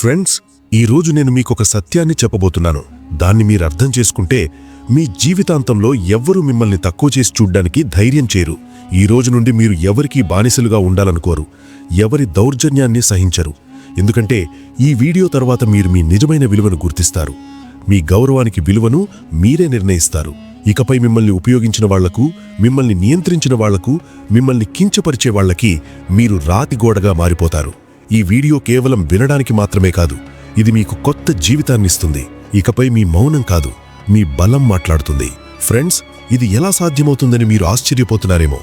Friends ఈరోజు నేను మీకొక సత్యాన్ని చెప్పబోతున్నాను. దాన్ని మీరు అర్థం చేసుకుంటే మీ జీవితాంతంలో ఎవ్వరూ మిమ్మల్ని తక్కువ చేసి చూడ్డానికి ధైర్యం చేరు. ఈ రోజు నుండి మీరు ఎవరికీ బానిసలుగా ఉండాలనుకోరు. ఎవరి దౌర్జన్యాన్ని సహించరు. ఎందుకంటే ఈ వీడియో తర్వాత మీరు మీ నిజమైన విలువను గుర్తిస్తారు. మీ గౌరవానికి విలువను మీరే నిర్ణయిస్తారు. ఇకపై మిమ్మల్ని ఉపయోగించిన వాళ్ళకు మిమ్మల్ని నియంత్రించిన వాళ్ళకు మిమ్మల్ని కించపరిచే వాళ్ళకి మీరు రాతి గోడగా మారిపోతారు. ఈ వీడియో కేవలం వినడానికి మాత్రమే కాదు ఇది మీకు కొత్త జీవితాన్నిస్తుంది ఇకపై మీ మౌనం కాదు మీ బలం మాట్లాడుతుంది. ఫ్రెండ్స్ ఇది ఎలా సాధ్యమవుతుందని మీరు ఆశ్చర్యపోతున్నారేమో.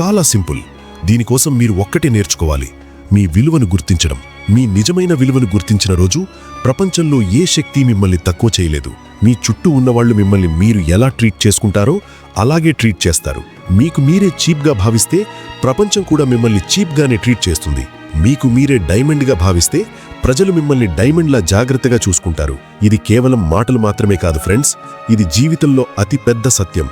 చాలా సింపుల్. దీనికోసం మీరు ఒక్కటే నేర్చుకోవాలి. మీ విలువను గుర్తించడం. మీ నిజమైన విలువను గుర్తించిన రోజు ప్రపంచంలో ఏ శక్తి మిమ్మల్ని తక్కువ చేయలేదు. మీ చుట్టూ ఉన్నవాళ్ళు మిమ్మల్ని మీరు ఎలా ట్రీట్ చేసుకుంటారో అలాగే ట్రీట్ చేస్తారు. మీకు మీరే చీప్గా భావిస్తే ప్రపంచం కూడా మిమ్మల్ని చీప్గానే ట్రీట్ చేస్తుంది. మీకు మీరే డైమండ్గా భావిస్తే ప్రజలు మిమ్మల్ని డైమండ్లా జాగ్రత్తగా చూసుకుంటారు. ఇది కేవలం మాటలు మాత్రమే కాదు ఫ్రెండ్స్ ఇది జీవితంలో అతి పెద్ద సత్యం.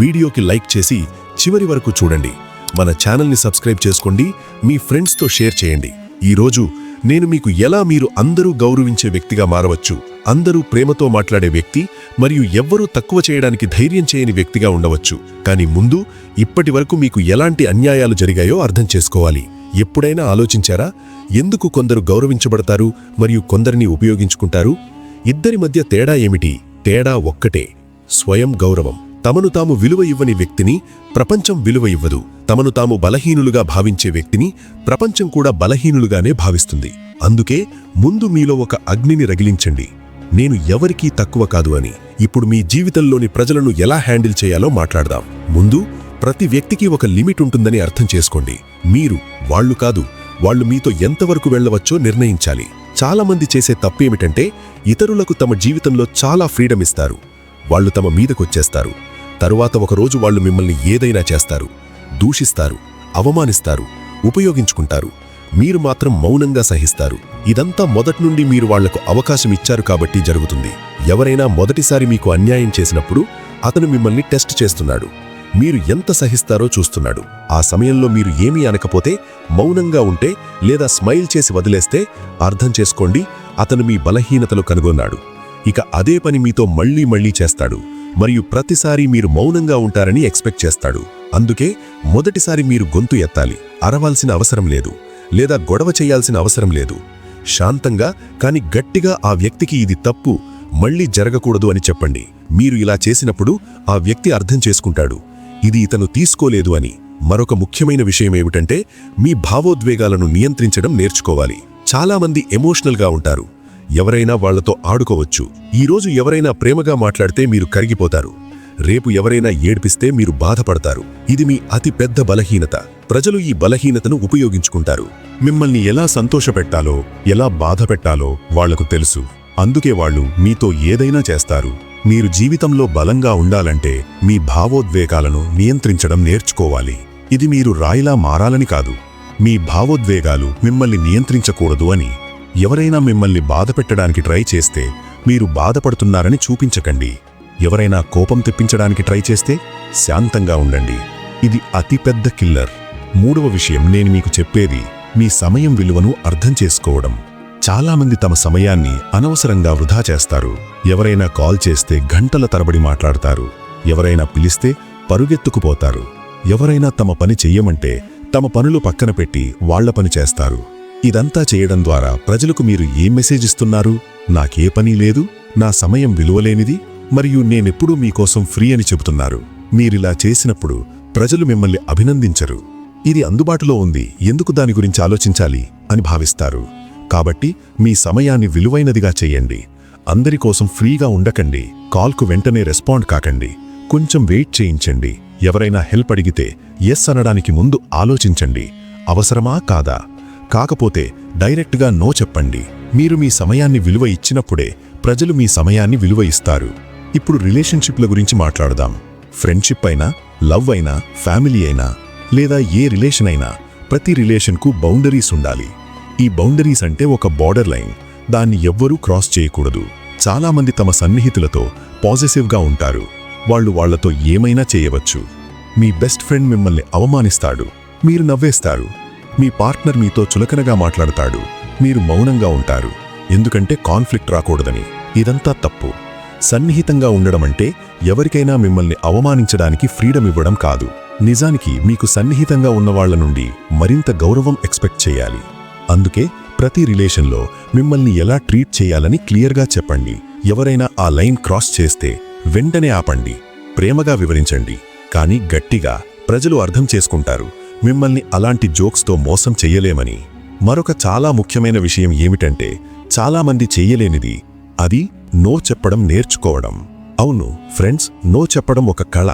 వీడియోకి లైక్ చేసి చివరి వరకు చూడండి. మన ఛానల్ని సబ్స్క్రైబ్ చేసుకోండి మీ ఫ్రెండ్స్తో షేర్ చేయండి. ఈరోజు నేను మీకు ఎలా మీరు అందరూ గౌరవించే వ్యక్తిగా మారవచ్చు అందరూ ప్రేమతో మాట్లాడే వ్యక్తి మరియు ఎవ్వరూ తక్కువ చేయడానికి ధైర్యం చేయని వ్యక్తిగా ఉండవచ్చు. కానీ ముందు ఇప్పటి వరకు మీకు ఎలాంటి అన్యాయాలు జరిగాయో అర్థం చేసుకోవాలి. ఎప్పుడైనా ఆలోచించారా? ఎందుకు కొందరు గౌరవించబడతారు మరియు కొందరిని ఉపయోగించుకుంటారు? ఇద్దరి మధ్య తేడా ఏమిటి? తేడా ఒక్కటే. స్వయం గౌరవం. తమను తాము విలువ ఇవ్వని వ్యక్తిని ప్రపంచం విలువ ఇవ్వదు. తమను తాము బలహీనులుగా భావించే వ్యక్తిని ప్రపంచం కూడా బలహీనులుగానే భావిస్తుంది. అందుకే ముందు మీలో ఒక అగ్నిని రగిలించండి. నేను ఎవరికీ తక్కువ కాదు అని. ఇప్పుడు మీ జీవితంలోని ప్రజలను ఎలా హ్యాండిల్ చేయాలో మాట్లాడదాం. ముందు ప్రతి వ్యక్తికి ఒక లిమిట్ ఉంటుందని అర్థం చేసుకోండి. మీరు వాళ్ళు కాదు వాళ్ళు మీతో ఎంతవరకు వెళ్ళవచ్చో నిర్ణయించాలి. చాలామంది చేసే తప్పేమిటంటే ఇతరులకు తమ జీవితంలో చాలా ఫ్రీడమ్ ఇస్తారు. వాళ్ళు తమ మీదకొచ్చేస్తారు తరువాత ఒకరోజు వాళ్ళు మిమ్మల్ని ఏదైనా చేస్తారు. దూషిస్తారు అవమానిస్తారు ఉపయోగించుకుంటారు. మీరు మాత్రం మౌనంగా సహిస్తారు. ఇదంతా మొదటి నుండి మీరు వాళ్ళకు అవకాశం ఇచ్చారు కాబట్టి జరుగుతుంది. ఎవరైనా మొదటిసారి మీకు అన్యాయం చేసినప్పుడు అతను మిమ్మల్ని టెస్ట్ చేస్తున్నాడు. మీరు ఎంత సహిస్తారో చూస్తున్నాడు. ఆ సమయంలో మీరు ఏమీ అనకపోతే మౌనంగా ఉంటే లేదా స్మైల్ చేసి వదిలేస్తే అర్థం చేసుకోండి అతను మీ బలహీనతలు కనుగొన్నాడు. ఇక అదే పని మీతో మళ్ళీ మళ్ళీ చేస్తాడు. మరియు ప్రతిసారి మీరు మౌనంగా ఉంటారని ఎక్స్పెక్ట్ చేస్తాడు. అందుకే మొదటిసారి మీరు గొంతు ఎత్తాలి. అరవాల్సిన అవసరం లేదు. లేదా గొడవ చేయాల్సిన అవసరం లేదు. శాంతంగా కాని గట్టిగా ఆ వ్యక్తికి ఇది తప్పు మళ్ళీ జరగకూడదు అని చెప్పండి. మీరు ఇలా చేసినప్పుడు ఆ వ్యక్తి అర్థం చేసుకుంటాడు. ఇది ఇతను తీసుకోలేదు అని. మరొక ముఖ్యమైన విషయం ఏమిటంటే మీ భావోద్వేగాలను నియంత్రించడం నేర్చుకోవాలి. చాలామంది ఎమోషనల్గా ఉంటారు. ఎవరైనా వాళ్ళతో ఆడుకోవచ్చు. ఈరోజు ఎవరైనా ప్రేమగా మాట్లాడితే మీరు కరిగిపోతారు. రేపు ఎవరైనా ఏడ్పిస్తే మీరు బాధపడతారు. ఇది మీ అతి పెద్ద బలహీనత. ప్రజలు ఈ బలహీనతను ఉపయోగించుకుంటారు. మిమ్మల్ని ఎలా సంతోషపెట్టాలో ఎలా బాధపెట్టాలో వాళ్ళకు తెలుసు. అందుకే వాళ్ళు మీతో ఏదైనా చేస్తారు. మీరు జీవితంలో బలంగా ఉండాలంటే మీ భావోద్వేగాలను నియంత్రించడం నేర్చుకోవాలి. ఇది మీరు రాయిలా మారాలని కాదు. మీ భావోద్వేగాలు మిమ్మల్ని నియంత్రించకూడదు అని. ఎవరైనా మిమ్మల్ని బాధపెట్టడానికి ట్రై చేస్తే మీరు బాధపడుతున్నారని చూపించకండి. ఎవరైనా కోపం తెప్పించడానికి ట్రై చేస్తే శాంతంగా ఉండండి. ఇది అతిపెద్ద కిల్లర్. మూడవ విషయం నేను మీకు చెప్పేది మీ సమయం విలువను అర్థం చేసుకోవడం. చాలామంది తమ సమయాన్ని అనవసరంగా వృధా చేస్తారు. ఎవరైనా కాల్ చేస్తే గంటల తరబడి మాట్లాడతారు. ఎవరైనా పిలిస్తే పరుగెత్తుకుపోతారు. ఎవరైనా తమ పని చెయ్యమంటే తమ పనులు పక్కన పెట్టి వాళ్ళ పని చేస్తారు. ఇదంతా చేయడం ద్వారా ప్రజలకు మీరు ఏం మెసేజ్ ఇస్తున్నారు? నాకే పని లేదు నా సమయం విలువలేనిది మరియు నేనెప్పుడూ మీకోసం ఫ్రీ అని చెబుతున్నారు. మీరిలా చేసినప్పుడు ప్రజలు మిమ్మల్ని అభినందించరు. ఇది అందుబాటులో ఉంది ఎందుకు దాని గురించి ఆలోచించాలి అని భావిస్తారు. కాబట్టి మీ సమయాన్ని విలువైనదిగా చెయ్యండి అందరి కోసం ఫ్రీగా ఉండకండి. కాల్కు వెంటనే రెస్పాండ్ కాకండి. కొంచెం వెయిట్ చేయించండి. ఎవరైనా హెల్ప్ అడిగితే ఎస్ అనడానికి ముందు ఆలోచించండి. అవసరమా కాదా? కాకపోతే డైరెక్ట్గా నో చెప్పండి. మీరు మీ సమయాన్ని విలువ ఇచ్చినప్పుడే ప్రజలు మీ సమయాన్ని విలువ ఇస్తారు. ఇప్పుడు రిలేషన్షిప్ల గురించి మాట్లాడదాం. ఫ్రెండ్షిప్ అయినా లవ్ అయినా ఫ్యామిలీ అయినా లేదా ఏ రిలేషన్ అయినా ప్రతి రిలేషన్కు బౌండరీస్ ఉండాలి. ఈ బౌండరీస్ అంటే ఒక బార్డర్ లైన్. దాన్ని ఎవ్వరూ క్రాస్ చేయకూడదు. చాలామంది తమ సన్నిహితులతో పాజిటివ్గా ఉంటారు. వాళ్ళు వాళ్ళతో ఏమైనా చేయవచ్చు. మీ బెస్ట్ ఫ్రెండ్ మిమ్మల్ని అవమానిస్తాడు. మీరు నవ్వేస్తారు. మీ పార్ట్నర్ మీతో చులకనగా మాట్లాడతాడు. మీరు మౌనంగా ఉంటారు. ఎందుకంటే కాన్ఫ్లిక్ట్ రాకూడదని. ఇదంతా తప్పు. సన్నిహితంగా ఉండడం అంటే ఎవరికైనా మిమ్మల్ని అవమానించడానికి ఫ్రీడమ్ ఇవ్వడం కాదు. నిజానికి మీకు సన్నిహితంగా ఉన్నవాళ్ళ నుండి మరింత గౌరవం ఎక్స్పెక్ట్ చేయాలి. అందుకే ప్రతి రిలేషన్లో మిమ్మల్ని ఎలా ట్రీట్ చేయాలని క్లియర్గా చెప్పండి. ఎవరైనా ఆ లైన్ క్రాస్ చేస్తే వెంటనే ఆపండి. ప్రేమగా వివరించండి. కానీ గట్టిగా ప్రజలు అర్థం చేసుకుంటారు. మిమ్మల్ని అలాంటి జోక్స్తో మోసం చెయ్యలేమని మరొక చాలా ముఖ్యమైన విషయం ఏమిటంటే చాలామంది చెయ్యలేనిది అది నో చెప్పడం నేర్చుకోవడం. అవును ఫ్రెండ్స్ నో చెప్పడం ఒక కళ.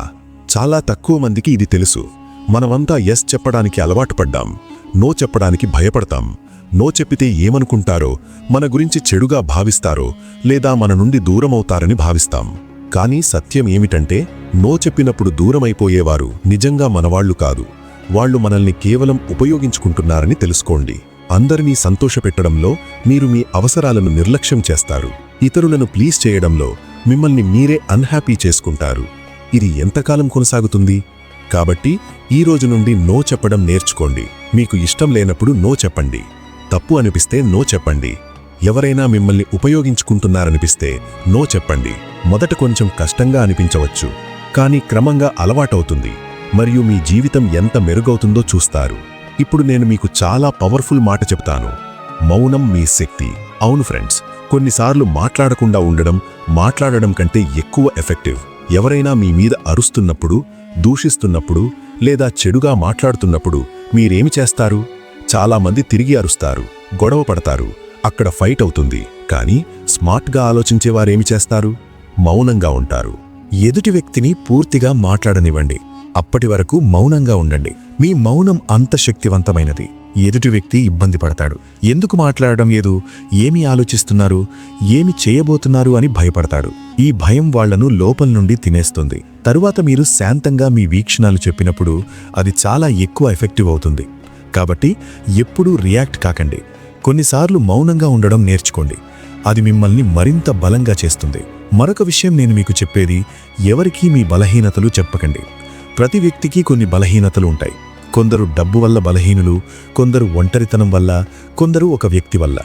చాలా తక్కువ మందికి ఇది తెలుసు. మనమంతా ఎస్ చెప్పడానికి అలవాటు పడ్డాం. నో చెప్పడానికి భయపడతాం. నో చెప్పితే ఏమనుకుంటారో మన గురించి చెడుగా భావిస్తారో లేదా మన నుండి దూరమవుతారని భావిస్తాం. కానీ సత్యం ఏమిటంటే నో చెప్పినప్పుడు దూరమైపోయేవారు నిజంగా మనవాళ్ళు కాదు. వాళ్ళు మనల్ని కేవలం ఉపయోగించుకుంటున్నారని తెలుసుకోండి. అందరినీ సంతోషపెట్టడంలో మీరు మీ అవసరాలను నిర్లక్ష్యం చేస్తారు. ఇతరులను ప్లీజ్ చేయడంలో మిమ్మల్ని మీరే అన్హ్యాపీ చేసుకుంటారు. ఇది ఎంతకాలం కొనసాగుతుంది? కాబట్టి ఈ రోజు నుండి నో చెప్పడం నేర్చుకోండి. మీకు ఇష్టం లేనప్పుడు నో చెప్పండి. తప్పు అనిపిస్తే నో చెప్పండి. ఎవరైనా మిమ్మల్ని ఉపయోగించుకుంటున్నారనిపిస్తే నో చెప్పండి. మొదట కొంచెం కష్టంగా అనిపించవచ్చు. కానీ క్రమంగా అలవాటవుతుంది. మరియు మీ జీవితం ఎంత మెరుగవుతుందో చూస్తారు. ఇప్పుడు నేను మీకు చాలా పవర్ఫుల్ మాట చెప్తాను. మౌనం మీ శక్తి. అవును ఫ్రెండ్స్ కొన్నిసార్లు మాట్లాడకుండా ఉండడం మాట్లాడడం కంటే ఎక్కువ ఎఫెక్టివ్. ఎవరైనా మీ మీద అరుస్తున్నప్పుడు దూషిస్తున్నప్పుడు లేదా చెడుగా మాట్లాడుతున్నప్పుడు మీరేమి చేస్తారు? చాలామంది తిరిగి అరుస్తారు గొడవ పడతారు అక్కడ ఫైట్ అవుతుంది. కానీ స్మార్ట్గా ఆలోచించేవారేమి చేస్తారు? మౌనంగా ఉంటారు. ఎదుటి వ్యక్తిని పూర్తిగా మాట్లాడనివ్వండి. అప్పటి వరకు మౌనంగా ఉండండి. మీ మౌనం అంత శక్తివంతమైనది. ఎదుటి వ్యక్తి ఇబ్బంది పడతాడు. ఎందుకు మాట్లాడడం లేదు ఏమి ఆలోచిస్తున్నారు? ఏమి చేయబోతున్నారు అని భయపడతాడు. ఈ భయం వాళ్ళను లోపల నుండి తినేస్తుంది. తరువాత మీరు శాంతంగా మీ వీక్షణాలు చెప్పినప్పుడు అది చాలా ఎక్కువ ఎఫెక్టివ్ అవుతుంది. కాబట్టి ఎప్పుడూ రియాక్ట్ కాకండి. కొన్నిసార్లు మౌనంగా ఉండడం నేర్చుకోండి. అది మిమ్మల్ని మరింత బలంగా చేస్తుంది. మరొక విషయం నేను మీకు చెప్పేది ఎవరికీ మీ బలహీనతలు చెప్పకండి. ప్రతి వ్యక్తికి కొన్ని బలహీనతలు ఉంటాయి. కొందరు డబ్బు వల్ల బలహీనులు కొందరు ఒంటరితనం వల్ల కొందరు ఒక వ్యక్తి వల్ల.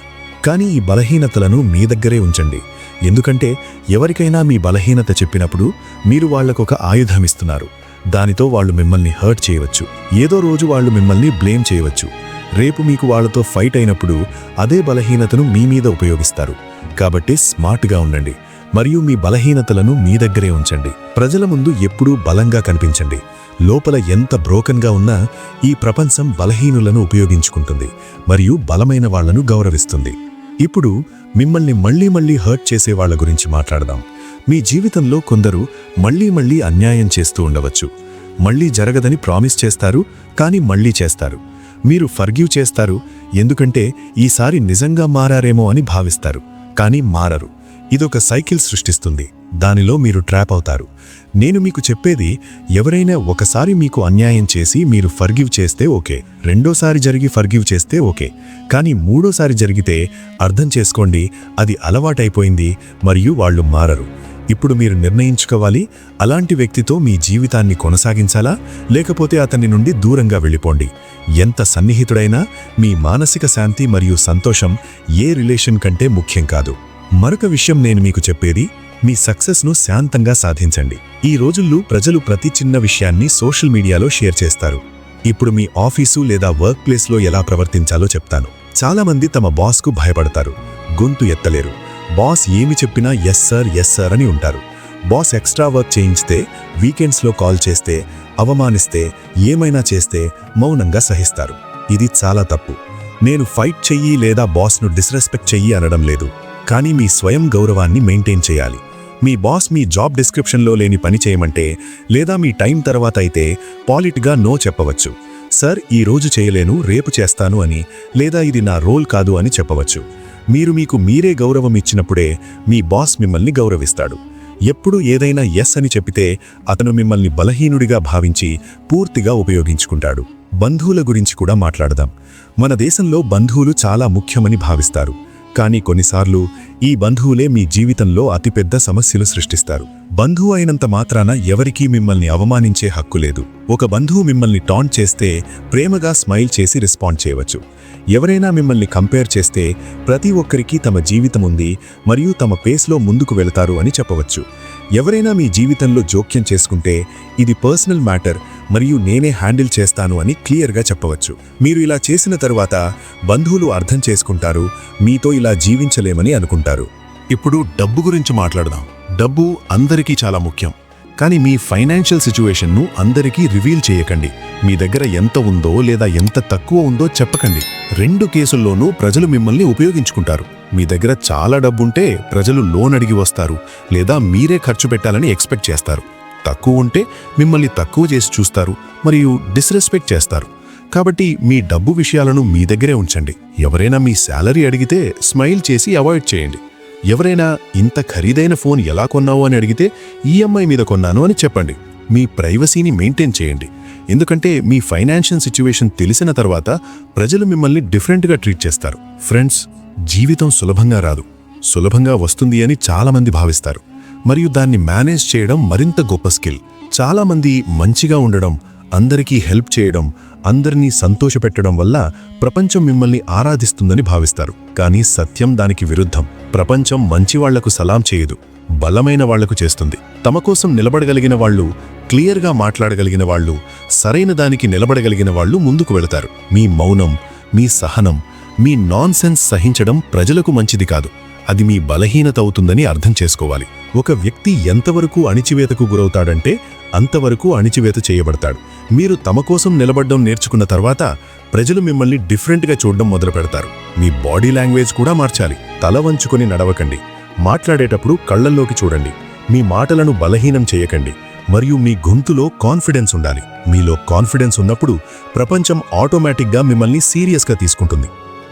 కానీ ఈ బలహీనతలను మీ దగ్గరే ఉంచండి. ఎందుకంటే ఎవరికైనా మీ బలహీనత చెప్పినప్పుడు మీరు వాళ్ళకొక ఆయుధం ఇస్తున్నారు. దానితో వాళ్ళు మిమ్మల్ని హర్ట్ చేయవచ్చు. ఏదో రోజు వాళ్ళు మిమ్మల్ని బ్లేమ్ చేయవచ్చు. రేపు మీకు వాళ్ళతో ఫైట్ అయినప్పుడు అదే బలహీనతను మీ మీద ఉపయోగిస్తారు. కాబట్టి స్మార్ట్గా ఉండండి. మరియు మీ బలహీనతలను మీ దగ్గరే ఉంచండి. ప్రజల ముందు ఎప్పుడూ బలంగా కనిపించండి. లోపల ఎంత బ్రోకన్గా ఉన్నా ఈ ప్రపంచం బలహీనులను ఉపయోగించుకుంటుంది. మరియు బలమైన వాళ్ళను గౌరవిస్తుంది. ఇప్పుడు మిమ్మల్ని మళ్ళీ మళ్ళీ హర్ట్ చేసే వాళ్ళ గురించి మాట్లాడదాం. మీ జీవితంలో కొందరు మళ్ళీ మళ్ళీ అన్యాయం చేస్తూ ఉండవచ్చు. మళ్ళీ జరగదని ప్రామిస్ చేస్తారు కానీ మళ్ళీ చేస్తారు. మీరు ఫర్గ్యూ చేస్తారు ఎందుకంటే ఈసారి నిజంగా మారారేమో అని భావిస్తారు కానీ మారరు. ఇదొక సైకిల్ సృష్టిస్తుంది. దానిలో మీరు ట్రాప్ అవుతారు. నేను మీకు చెప్పేది ఎవరైనా ఒకసారి మీకు అన్యాయం చేసి మీరు ఫర్గివ్ చేస్తే ఓకే రెండోసారి జరిగి ఫర్గివ్ చేస్తే ఓకే కానీ మూడోసారి జరిగితే అర్థం చేసుకోండి అది అలవాటైపోయింది మరియు వాళ్ళు మారరు. ఇప్పుడు మీరు నిర్ణయించుకోవాలి. అలాంటి వ్యక్తితో మీ జీవితాన్ని కొనసాగించాలా? లేకపోతే అతని నుండి దూరంగా వెళ్ళిపోండి. ఎంత సన్నిహితుడైనా మీ మానసిక శాంతి మరియు సంతోషం ఏ రిలేషన్ కంటే ముఖ్యం కాదు. మరొక విషయం నేను మీకు చెప్పేది మీ సక్సెస్ను శాంతంగా సాధించండి. ఈ రోజుల్లో ప్రజలు ప్రతి చిన్న విషయాన్ని సోషల్ మీడియాలో షేర్ చేస్తారు. ఇప్పుడు మీ ఆఫీసు లేదా వర్క్ ప్లేస్లో ఎలా ప్రవర్తించాలో చెప్తాను. చాలామంది తమ బాస్కు భయపడతారు. గొంతు ఎత్తలేరు. బాస్ ఏమి చెప్పినా ఎస్ సార్ ఎస్ సార్ అని ఉంటారు. బాస్ ఎక్స్ట్రా వర్క్ చేయించితే వీకెండ్స్లో కాల్ చేస్తే అవమానిస్తే ఏమైనా చేస్తే మౌనంగా సహిస్తారు. ఇది చాలా తప్పు. నేను ఫైట్ చెయ్యి లేదా బాస్ను డిస్రెస్పెక్ట్ చెయ్యి అనడం లేదు. కానీ మీ స్వయం గౌరవాన్ని మెయింటైన్ చేయాలి. మీ బాస్ మీ జాబ్ డిస్క్రిప్షన్లో లేని పని చేయమంటే లేదా మీ టైం తర్వాత అయితే పాలిట్గా నో చెప్పవచ్చు. సార్ ఈ రోజు చేయలేను రేపు చేస్తాను అని లేదా ఇది నా రోల్ కాదు అని చెప్పవచ్చు. మీరు మీకు మీరే గౌరవం ఇచ్చినప్పుడే మీ బాస్ మిమ్మల్ని గౌరవిస్తాడు. ఎప్పుడు ఏదైనా ఎస్ అని చెప్పితే అతను మిమ్మల్ని బలహీనుడిగా భావించి పూర్తిగా ఉపయోగించుకుంటాడు. బంధువుల గురించి కూడా మాట్లాడదాం. మన దేశంలో బంధువులు చాలా ముఖ్యమని భావిస్తారు. కానీ కొన్నిసార్లు ఈ బంధువులే మీ జీవితంలో అతిపెద్ద సమస్యలు సృష్టిస్తారు. బంధువు అయినంత మాత్రాన ఎవరికీ మిమ్మల్ని అవమానించే హక్కు లేదు. ఒక బంధువు మిమ్మల్ని టాంట్ చేస్తే ప్రేమగా స్మైల్ చేసి రెస్పాండ్ చేయవచ్చు. ఎవరైనా మిమ్మల్ని కంపేర్ చేస్తే ప్రతి ఒక్కరికి తమ జీవితం ఉంది మరియు తమ పేస్లో ముందుకు వెళతారు అని చెప్పవచ్చు. ఎవరైనా మీ జీవితంలో జోక్యం చేసుకుంటే ఇది పర్సనల్ మ్యాటర్ మరియు నేనే హ్యాండిల్ చేస్తాను అని క్లియర్గా చెప్పవచ్చు. మీరు ఇలా చేసిన తరువాత బంధువులు అర్థం చేసుకుంటారు మీతో ఇలా జీవించలేమని అనుకుంటారు. ఇప్పుడు డబ్బు గురించి మాట్లాడదాం. డబ్బు అందరికీ చాలా ముఖ్యం. కానీ మీ ఫైనాన్షియల్ సిచ్యువేషన్ను అందరికీ రివీల్ చేయకండి. మీ దగ్గర ఎంత ఉందో లేదా ఎంత తక్కువ ఉందో చెప్పకండి. రెండు కేసుల్లోనూ ప్రజలు మిమ్మల్ని ఉపయోగించుకుంటారు. మీ దగ్గర చాలా డబ్బుంటే ప్రజలు లోన్ అడిగి వస్తారు లేదా మీరే ఖర్చు పెట్టాలని ఎక్స్పెక్ట్ చేస్తారు. తక్కువ ఉంటే మిమ్మల్ని తక్కువ చేసి చూస్తారు మరియు డిస్రెస్పెక్ట్ చేస్తారు. కాబట్టి మీ డబ్బు విషయాలను మీ దగ్గరే ఉంచండి. ఎవరైనా మీ శాలరీ అడిగితే స్మైల్ చేసి అవాయిడ్ చేయండి. ఎవరైనా ఇంత ఖరీదైన ఫోన్ ఎలా కొన్నావు అని అడిగితే ఈఎంఐ మీద కొన్నాను అని చెప్పండి. మీ ప్రైవసీని మెయింటైన్ చేయండి. ఎందుకంటే మీ ఫైనాన్షియల్ సిచ్యువేషన్ తెలిసిన తర్వాత ప్రజలు మిమ్మల్ని డిఫరెంట్గా ట్రీట్ చేస్తారు. ఫ్రెండ్స్ జీవితం సులభంగా రాదు. సులభంగా వస్తుంది అని చాలామంది భావిస్తారు. మరియు దాన్ని మేనేజ్ చేయడం మరింత గొప్ప స్కిల్. చాలామంది మంచిగా ఉండడం అందరికీ హెల్ప్ చేయడం అందరినీ సంతోషపెట్టడం వల్ల ప్రపంచం మిమ్మల్ని ఆరాధిస్తుందని భావిస్తారు. కానీ సత్యం దానికి విరుద్ధం. ప్రపంచం మంచివాళ్ళకు సలాం చేయదు. బలమైన వాళ్ళకు చేస్తుంది. తమ కోసం నిలబడగలిగిన వాళ్ళు క్లియర్గా మాట్లాడగలిగిన వాళ్ళు సరైన దానికి నిలబడగలిగిన వాళ్ళు ముందుకు వెళతారు. మీ మౌనం మీ సహనం మీ నాన్సెన్స్ సహించడం ప్రజలకు మంచిది కాదు. అది మీ బలహీనత అవుతుందని అర్థం చేసుకోవాలి. ఒక వ్యక్తి ఎంతవరకు అణిచివేతకు గురవుతాడంటే అంతవరకు అణిచివేత చేయబడతాడు. మీరు తమ కోసం నిలబడ్డం నేర్చుకున్న తర్వాత ప్రజలు మిమ్మల్ని డిఫరెంట్గా చూడడం మొదలు పెడతారు. మీ బాడీ లాంగ్వేజ్ కూడా మార్చాలి. తల వంచుకొని నడవకండి. మాట్లాడేటప్పుడు కళ్ళల్లోకి చూడండి. మీ మాటలను బలహీనం చేయకండి. మరియు మీ గొంతులో కాన్ఫిడెన్స్ ఉండాలి. మీలో కాన్ఫిడెన్స్ ఉన్నప్పుడు ప్రపంచం ఆటోమేటిక్గా మిమ్మల్ని సీరియస్గా తీసుకుంటుంది.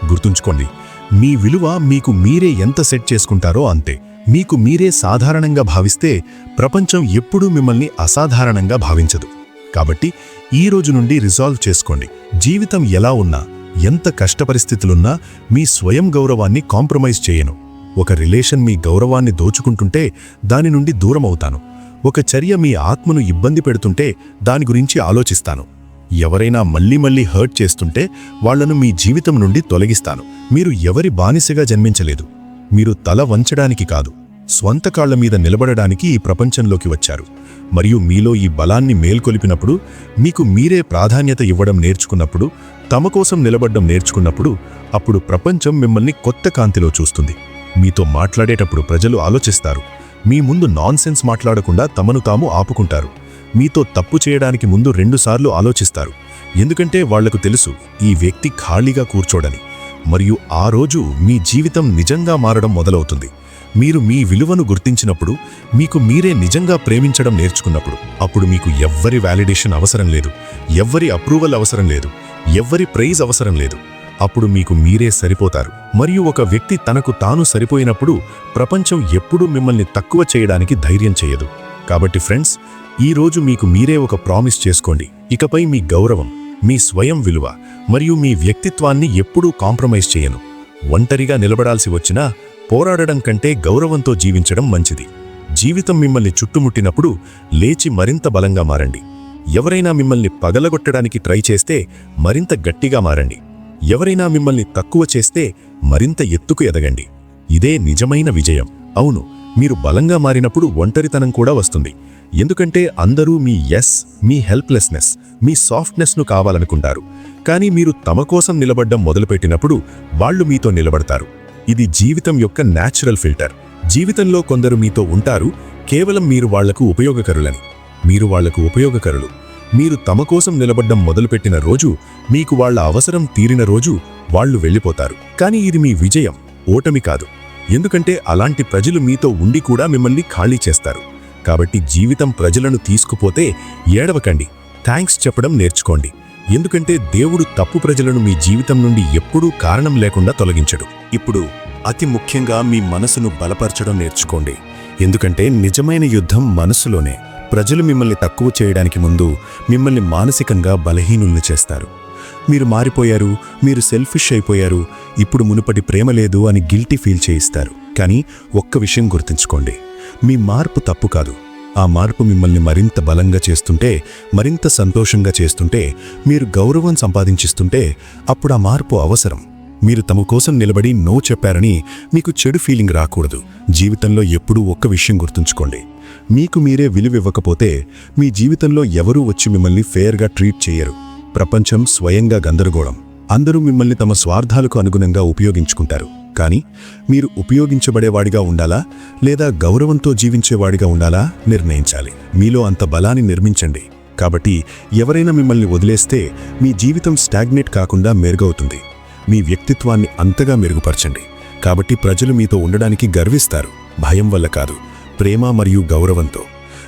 గుర్తుంచుకోండి మీ విలువ మీకు మీరే ఎంత సెట్ చేసుకుంటారో అంతే. మీకు మీరే సాధారణంగా భావిస్తే ప్రపంచం ఎప్పుడూ మిమ్మల్ని అసాధారణంగా భావించదు. కాబట్టి ఈ రోజు నుండి రిజాల్వ్ చేసుకోండి. జీవితం ఎలా ఉన్నా ఎంత కష్టపరిస్థితులున్నా మీ స్వయం గౌరవాన్ని కాంప్రమైజ్ చేయను. ఒక రిలేషన్ మీ గౌరవాన్ని దోచుకుంటుంటే దాని నుండి దూరం అవుతాను ఒక చర్య మీ ఆత్మను ఇబ్బంది పెడుతుంటే దాని గురించి ఆలోచిస్తాను. ఎవరైనా మళ్ళీ మళ్ళీ హర్ట్ చేస్తుంటే వాళ్ళను మీ జీవితం నుండి తొలగిస్తాను. మీరు ఎవరి బానిసగా జన్మించలేదు. మీరు తల వంచడానికి కాదు. స్వంత కాళ్ళ మీద నిలబడడానికి ఈ ప్రపంచంలోకి వచ్చారు. మరియు మీలో ఈ బలాన్ని మేల్కొలిపినప్పుడు మీకు మీరే ప్రాధాన్యత ఇవ్వడం నేర్చుకున్నప్పుడు తమ కోసం నిలబడ్డం నేర్చుకున్నప్పుడు అప్పుడు ప్రపంచం మిమ్మల్ని కొత్త కాంతిలో చూస్తుంది. మీతో మాట్లాడేటప్పుడు ప్రజలు ఆలోచిస్తారు. మీ ముందు నాన్సెన్స్ మాట్లాడకుండా తమను తాము ఆపుకుంటారు. మీతో తప్పు చేయడానికి ముందు రెండుసార్లు ఆలోచిస్తారు. ఎందుకంటే వాళ్ళకు తెలుసు ఈ వ్యక్తి ఖాళీగా కూర్చోడని. మరియు ఆ రోజు మీ జీవితం నిజంగా మారడం మొదలవుతుంది. మీరు మీ విలువను గుర్తించినప్పుడు మీకు మీరే నిజంగా ప్రేమించడం నేర్చుకున్నప్పుడు అప్పుడు మీకు ఎవ్వరి వ్యాలిడేషన్ అవసరం లేదు ఎవ్వరి అప్రూవల్ అవసరం లేదు ఎవ్వరి ప్రైజ్ అవసరం లేదు. అప్పుడు మీకు మీరే సరిపోతారు. మరియు ఒక వ్యక్తి తనకు తాను సరిపోయినప్పుడు ప్రపంచం ఎప్పుడూ మిమ్మల్ని తక్కువ చేయడానికి ధైర్యం చేయదు. కాబట్టి ఫ్రెండ్స్ ఈ రోజు మీకు మీరే ఒక ప్రామిస్ చేసుకోండి. ఇకపై మీ గౌరవం మీ స్వయం విలువ మరియు మీ వ్యక్తిత్వాన్ని ఎప్పుడూ కాంప్రమైజ్ చేయను. ఒంటరిగా నిలబడాల్సి వచ్చినా పోరాడడం కంటే గౌరవంతో జీవించడం మంచిది. జీవితం మిమ్మల్ని చుట్టుముట్టినప్పుడు లేచి మరింత బలంగా మారండి. ఎవరైనా మిమ్మల్ని పగలగొట్టడానికి ట్రై చేస్తే మరింత గట్టిగా మారండి. ఎవరైనా మిమ్మల్ని తక్కువ చేస్తే మరింత ఎత్తుకు ఎదగండి. ఇదే నిజమైన విజయం. అవును మీరు బలంగా మారినప్పుడు ఒంటరితనం కూడా వస్తుంది. ఎందుకంటే అందరూ మీ ఎస్ మీ హెల్ప్లెస్నెస్ మీ సాఫ్ట్నెస్ను కావాలనుకుంటారు. కానీ మీరు తమ కోసం నిలబడ్డం మొదలుపెట్టినప్పుడు వాళ్ళు మీతో నిలబడతారు. ఇది జీవితం యొక్క న్యాచురల్ ఫిల్టర్ జీవితంలో కొందరు మీతో ఉంటారు కేవలం మీరు వాళ్ళకు ఉపయోగకరులని. మీరు వాళ్ళకు ఉపయోగకరులు. మీరు తమ కోసం నిలబడ్డం మొదలుపెట్టిన రోజు మీకు వాళ్ళ అవసరం తీరిన రోజు వాళ్ళు వెళ్ళిపోతారు. కానీ ఇది మీ విజయం ఓటమి కాదు. ఎందుకంటే అలాంటి ప్రజలు మీతో ఉండి కూడా మిమ్మల్ని ఖాళీ చేస్తారు. కాబట్టి జీవితం ప్రజలను తీసుకుపోతే ఏడవకండి. థ్యాంక్స్ చెప్పడం నేర్చుకోండి. ఎందుకంటే దేవుడు తప్పు ప్రజలను మీ జీవితం నుండి ఎప్పుడూ కారణం లేకుండా తొలగించడు. ఇప్పుడు అతి ముఖ్యంగా మీ మనసును బలపరచడం నేర్చుకోండి. ఎందుకంటే నిజమైన యుద్ధం మనసులోనే. ప్రజలు మిమ్మల్ని తక్కువ చేయడానికి ముందు మిమ్మల్ని మానసికంగా బలహీనుల్ని చేస్తారు. మీరు మారిపోయారు మీరు సెల్ఫిష్ అయిపోయారు ఇప్పుడు మునుపటి ప్రేమ లేదు అని గిల్టీ ఫీల్ చేయిస్తారు. కానీ ఒక్క విషయం గుర్తుంచుకోండి. మీ మార్పు తప్పు కాదు. ఆ మార్పు మిమ్మల్ని మరింత బలంగా చేస్తుంటే మరింత సంతోషంగా చేస్తుంటే మీరు గౌరవం సంపాదించిస్తుంటే అప్పుడు ఆ మార్పు అవసరం. మీరు తమ కోసం నిలబడి నో చెప్పారని మీకు చెడు ఫీలింగ్ రాకూడదు. జీవితంలో ఎప్పుడూ ఒక్క విషయం గుర్తుంచుకోండి. మీకు మీరే విలువివ్వకపోతే మీ జీవితంలో ఎవరూ వచ్చి మిమ్మల్ని ఫేర్గా ట్రీట్ చేయరు. ప్రపంచం స్వయంగా గందరగోళం. అందరూ మిమ్మల్ని తమ స్వార్థాలకు అనుగుణంగా ఉపయోగించుకుంటారు. కానీ మీరు ఉపయోగించబడేవాడిగా ఉండాలా లేదా గౌరవంతో జీవించేవాడిగా ఉండాలా నిర్ణయించాలి. మీలో అంత బలాన్ని నిర్మించండి. కాబట్టి ఎవరైనా మిమ్మల్ని వదిలేస్తే మీ జీవితం స్టాగ్నేట్ కాకుండా మెరుగవుతుంది. మీ వ్యక్తిత్వాన్ని అంతగా మెరుగుపరచండి. కాబట్టి ప్రజలు మీతో ఉండడానికి గర్విస్తారు. భయం వల్ల కాదు. ప్రేమ మరియు గౌరవంతో.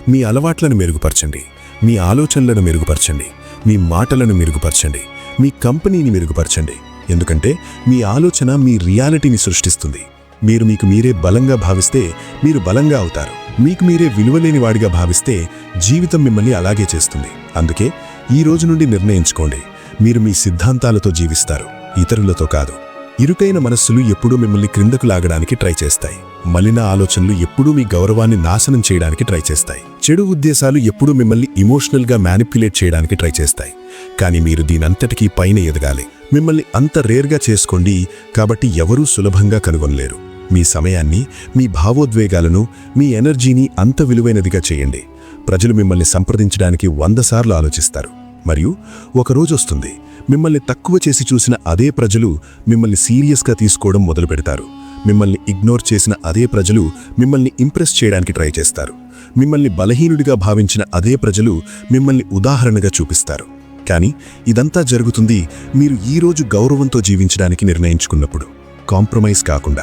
మీ అలవాట్లను మెరుగుపరచండి. మీ ఆలోచనలను మెరుగుపరచండి. మీ మాటలను మెరుగుపరచండి. మీ కంపెనీని మెరుగుపరచండి. ఎందుకంటే మీ ఆలోచన మీ రియాలిటీని సృష్టిస్తుంది. మీరు మీకు మీరే బలంగా భావిస్తే మీరు బలంగా అవుతారు. మీకు మీరే విలువలేని వాడిగా భావిస్తే జీవితం మిమ్మల్ని అలాగే చేస్తుంది. అందుకే ఈ రోజు నుండి నిర్ణయించుకోండి. మీరు మీ సిద్ధాంతాలతో జీవిస్తారు. ఇతరులతో కాదు. ఇరుకైన మనస్సులు ఎప్పుడూ మిమ్మల్ని క్రిందకు లాగడానికి ట్రై చేస్తాయి. మలిన ఆలోచనలు ఎప్పుడూ మీ గౌరవాన్ని నాశనం చేయడానికి ట్రై చేస్తాయి. చెడు ఉద్దేశాలు ఎప్పుడూ మిమ్మల్ని ఇమోషనల్గా మ్యానిపులేట్ చేయడానికి ట్రై చేస్తాయి. కానీ మీరు దీనంతటికీ పైన ఎదగాలి. మిమ్మల్ని అంత రేర్గా చేసుకోండి కాబట్టి ఎవరూ సులభంగా కనుగొనలేరు. మీ సమయాన్ని మీ భావోద్వేగాలను మీ ఎనర్జీని అంత విలువైనదిగా చేయండి. ప్రజలు మిమ్మల్ని సంప్రదించడానికి వంద సార్లు ఆలోచిస్తారు. మరియు ఒకరోజు వస్తుంది. మిమ్మల్ని తక్కువ చేసి చూసిన అదే ప్రజలు మిమ్మల్ని సీరియస్గా తీసుకోవడం మొదలు పెడతారు మిమ్మల్ని ఇగ్నోర్ చేసిన అదే ప్రజలు మిమ్మల్ని ఇంప్రెస్ చేయడానికి ట్రై చేస్తారు. మిమ్మల్ని బలహీనుడిగా భావించిన అదే ప్రజలు మిమ్మల్ని ఉదాహరణగా చూపిస్తారు. కానీ ఇదంతా జరుగుతుంది మీరు ఈరోజు గౌరవంతో జీవించడానికి నిర్ణయించుకున్నప్పుడు. కాంప్రమైజ్ కాకుండా.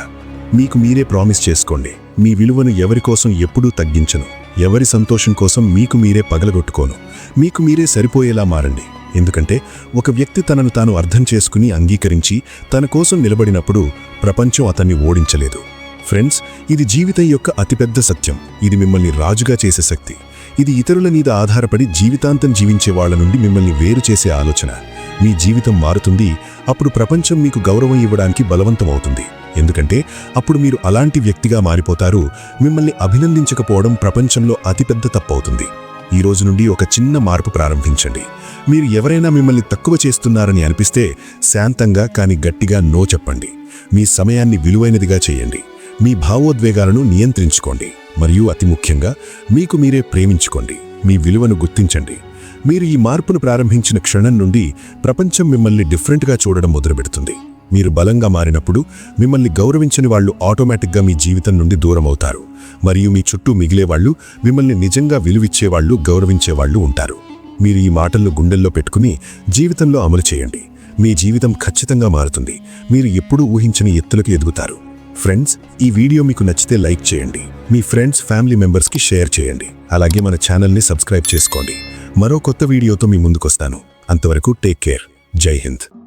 మీకు మీరే ప్రామిస్ చేసుకోండి. మీ విలువను ఎవరి కోసం ఎప్పుడూ తగ్గించను. ఎవరి సంతోషం కోసం మీకు మీరే పగలగొట్టుకోను. మీకు మీరే సరిపోయేలా మారండి. ఎందుకంటే ఒక వ్యక్తి తనను తాను అర్థం చేసుకుని అంగీకరించి తన కోసం నిలబడినప్పుడు ప్రపంచం అతన్ని ఓడించలేదు. ఫ్రెండ్స్ ఇది జీవితం యొక్క అతిపెద్ద సత్యం. ఇది మిమ్మల్ని రాజుగా చేసే శక్తి. ఇది ఇతరుల మీద ఆధారపడి జీవితాంతం జీవించే వాళ్ళ నుండి మిమ్మల్ని వేరు చేసే ఆలోచన. మీ జీవితం మారుతుంది. అప్పుడు ప్రపంచం మీకు గౌరవం ఇవ్వడానికి బలవంతమవుతుంది ఎందుకంటే అప్పుడు మీరు అలాంటి వ్యక్తిగా మారిపోతారు. మిమ్మల్ని అభినందించకపోవడం ప్రపంచంలో అతిపెద్ద తప్పవుతుంది ఈ రోజు నుండి ఒక చిన్న మార్పు ప్రారంభించండి. మీరు ఎవరైనా మిమ్మల్ని తక్కువ చేస్తున్నారని అనిపిస్తే శాంతంగా కానీ గట్టిగా నో చెప్పండి. మీ సమయాన్ని విలువైనదిగా చేయండి. మీ భావోద్వేగాలను నియంత్రించుకోండి. మరియు అతి ముఖ్యంగా మీకు మీరే ప్రేమించుకోండి. మీ విలువను గుర్తించండి. మీరు ఈ మార్పును ప్రారంభించిన క్షణం నుండి ప్రపంచం మిమ్మల్ని డిఫరెంట్గా చూడడం మొదలుపెడుతుంది. మీరు బలంగా మారినప్పుడు మిమ్మల్ని గౌరవించని వాళ్ళు ఆటోమేటిక్గా మీ జీవితం నుండి దూరం అవుతారు. మరియు మీ చుట్టూ మిగిలేవాళ్ళు మిమ్మల్ని నిజంగా విలువిచ్చేవాళ్ళు గౌరవించేవాళ్ళు ఉంటారు. మీరు ఈ మాటలను గుండెల్లో పెట్టుకుని జీవితంలో అమలు చేయండి. మీ జీవితం ఖచ్చితంగా మారుతుంది. మీరు ఎప్పుడూ ఊహించని ఎత్తులకు ఎదుగుతారు. ఫ్రెండ్స్ ఈ వీడియో మీకు నచ్చితే లైక్ చేయండి. మీ ఫ్రెండ్స్ ఫ్యామిలీ మెంబర్స్కి షేర్ చేయండి. అలాగే మన ఛానల్ని సబ్స్క్రైబ్ చేసుకోండి. మరో కొత్త వీడియోతో మీ ముందుకొస్తాను. అంతవరకు టేక్ కేర్. జై హింద్.